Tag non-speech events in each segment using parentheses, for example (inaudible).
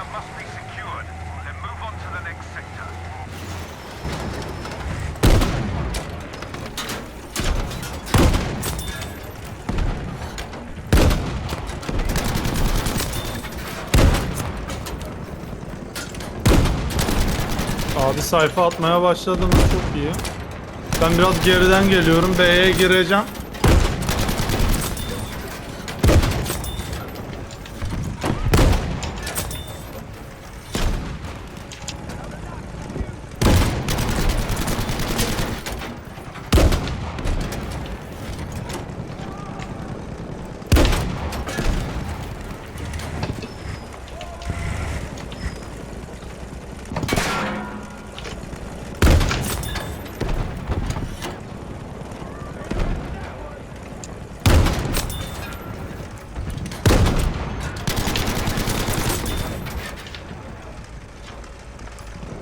sector must be secured. Then move on to the next sector. Abi sayfa atmaya başladınız çok iyi. Ben biraz geriden geliyorum. B'ye gireceğim.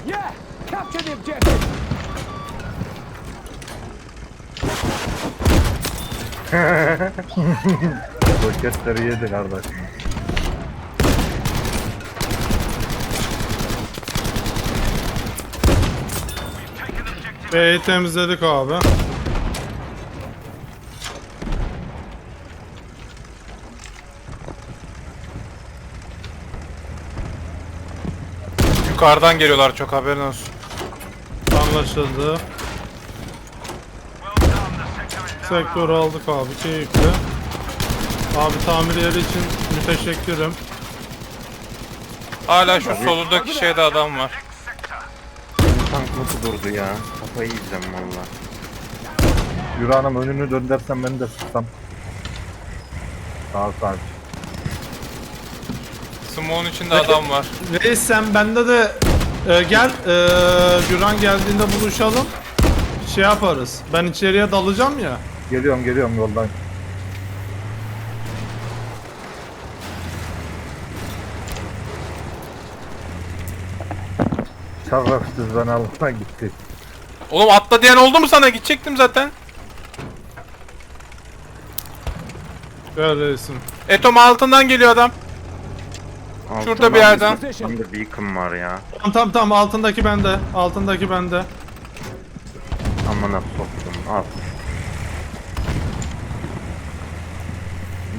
Yeah! Capture the objective! Roketleri yedi kardeş. B'yi temizledik abi. Yukarıdan geliyorlar çok haberin olsun. Anlaşıldı. Sektörü aldık abi. Keyifli. Abi tamirleri için müteşekkirim. Hala şu solundaki şeyde adam var. sector. Tank nasıl durdu ya? Kafayı yiyeceğim valla. Yürü hanım önünü döndersen beni de sıksam. Sağ sağ. Smoke'un içinde adam var. Reis sen bende de e, gel. E, Güran geldiğinde buluşalım. Şey yaparız. Ben içeriye dalacağım ya. Geliyorum geliyorum yoldan. Şarrafsız ben alına gitti. Oğlum atla diyen oldu mu sana? Gidecektim zaten. Gel reisim. Etom altından geliyor adam. Şurada bir yerden. Tam da beacon var ya. Tamam tamam tamam altındaki bende. Altındaki bende. Amına soktum al.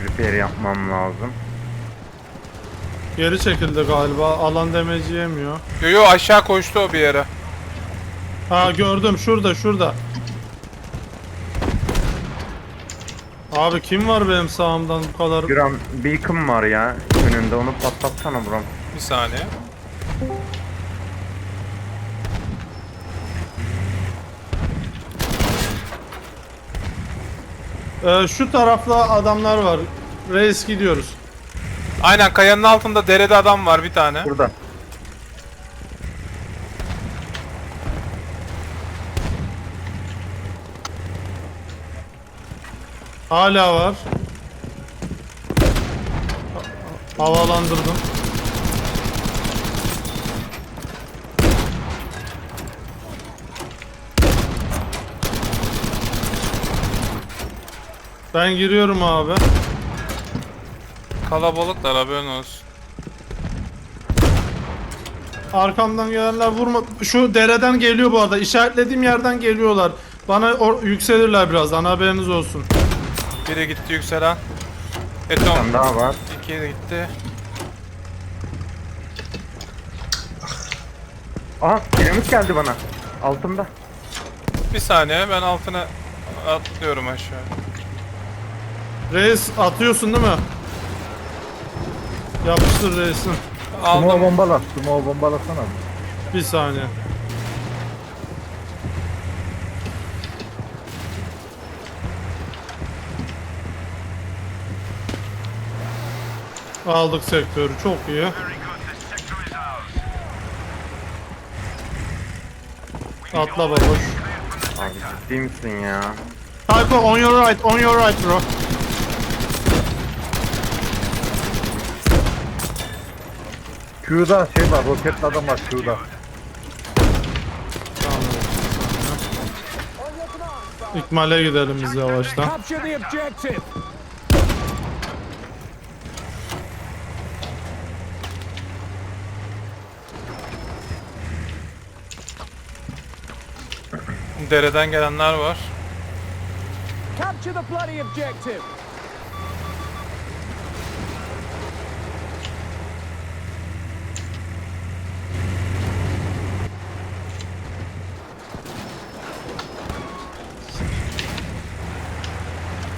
Repair yapmam lazım. Geri çekildi galiba. Alan demeci yemiyor. Yo yo aşağı koştu o bir yere. Ha gördüm şurada şurada. Abi kim var benim sağımdan bu kadar? Gram beacon var ya önünde onu patlatsana buram. Bir saniye. Ee, şu tarafta adamlar var. Reis gidiyoruz. Aynen kayanın altında derede adam var bir tane. Burada. Hala var. Havalandırdım. Ben giriyorum abi. Kalabalıklar haberin olsun. Arkamdan gelenler vurma. Şu dereden geliyor bu arada. İşaretlediğim yerden geliyorlar. Bana yükselirler birazdan haberiniz olsun. Biri gitti yükselen. Bir Etom tane daha var. iki de gitti. Aha dinamit geldi bana. Altımda. Bir saniye ben altına atlıyorum aşağı. Reis atıyorsun değil mi? Yapıştır reisin. Aldım. bombala. Sumo bombalasana. Bir saniye. Aldık sektörü çok iyi. Atla baboş. Abi ciddi misin ya? Typo on your right, on your right bro. Q'da şey var roketli adam var Q'da. İkmale gidelim biz yavaştan. Dereden gelenler var. Capture the bloody objective.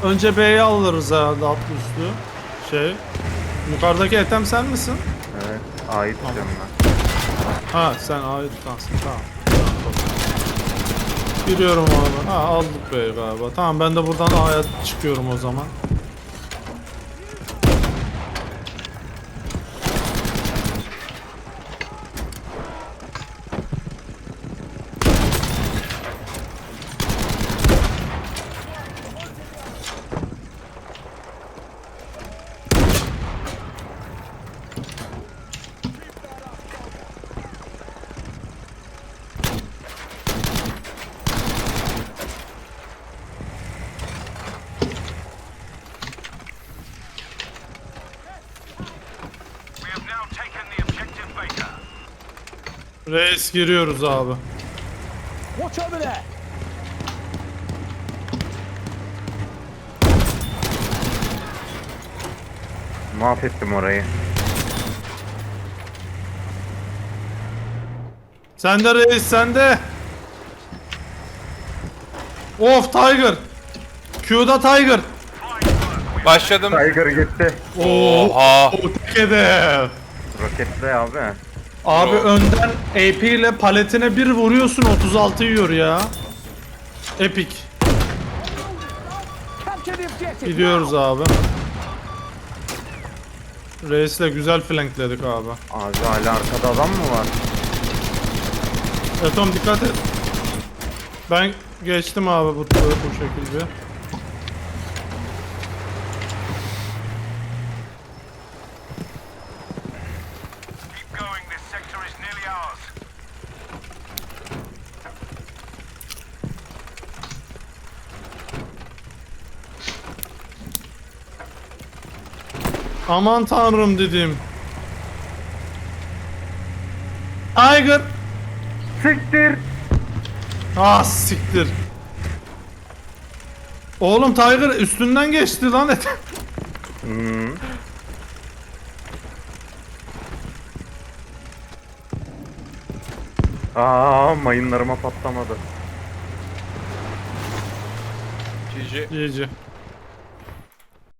Önce B'yi alırız herhalde atlı üstü. Şey. Yukarıdaki etem sen misin? Evet. Ait diyorum ben. Ha sen ait kansın tamam. Giriyorum abi. Ha aldık B'yi galiba. Tamam ben de buradan A'ya çıkıyorum o zaman. Reis giriyoruz abi. Watch over there. Mahvettim orayı. Sende reis sende. Of Tiger. Q'da Tiger. Başladım. Tiger gitti. Oha. O tek hedef. Roketle abi. Abi Yo. önden AP ile paletine bir vuruyorsun 36 yiyor ya. Epic. Gidiyoruz abi. Reis'le güzel flankledik abi. Abi hala arkada adam mı var? Etom dikkat et. Ben geçtim abi bu, bu, bu şekilde. Aman tanrım dedim. Tiger. Siktir. Ah siktir. Oğlum Tiger üstünden geçti lan (laughs) et. Hmm. Aa mayınlarıma patlamadı. GG. GG.